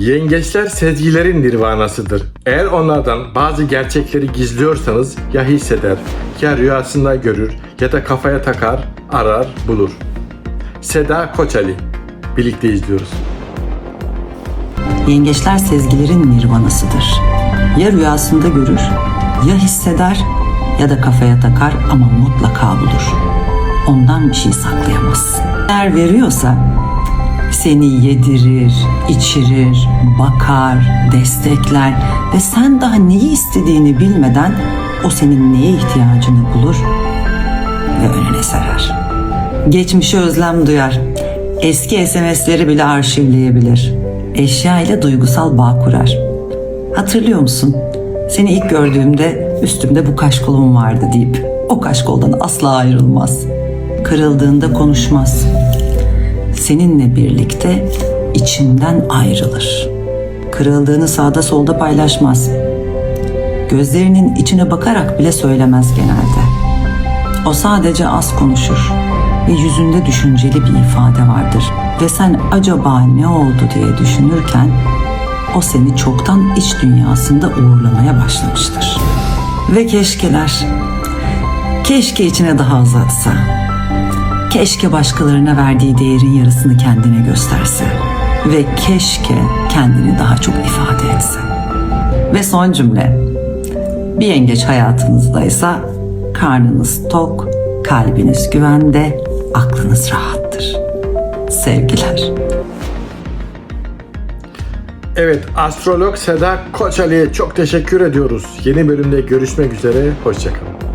Yengeçler sezgilerin nirvanasıdır. Eğer onlardan bazı gerçekleri gizliyorsanız ya hisseder, ya rüyasında görür ya da kafaya takar, arar, bulur. Seda Koçali. Birlikte izliyoruz. Yengeçler sezgilerin nirvanasıdır. Ya rüyasında görür, ya hisseder ya da kafaya takar ama mutlaka bulur. Ondan bir şey saklayamaz. Eğer veriyorsa seni yedirir, içirir, bakar, destekler ve sen daha neyi istediğini bilmeden o senin neye ihtiyacını bulur ve önüne serer. Geçmişe özlem duyar. Eski SMS'leri bile arşivleyebilir. Eşya ile duygusal bağ kurar. Hatırlıyor musun? Seni ilk gördüğümde üstümde bu kaşkolum vardı deyip o kaşkoldan asla ayrılmaz. Kırıldığında konuşmaz. Seninle birlikte içinden ayrılır. Kırıldığını sağda solda paylaşmaz. Gözlerinin içine bakarak bile söylemez genelde. O sadece az konuşur ve yüzünde düşünceli bir ifade vardır. Ve sen acaba ne oldu diye düşünürken o seni çoktan iç dünyasında uğurlamaya başlamıştır. Ve keşkeler, keşke içine daha az atsa. Keşke başkalarına verdiği değerin yarısını kendine gösterse. Ve keşke kendini daha çok ifade etse. Ve son cümle. Bir yengeç hayatınızdaysa karnınız tok, kalbiniz güvende, aklınız rahattır. Sevgiler. Evet, astrolog Seda Koçali'ye çok teşekkür ediyoruz. Yeni bölümde görüşmek üzere, hoşçakalın.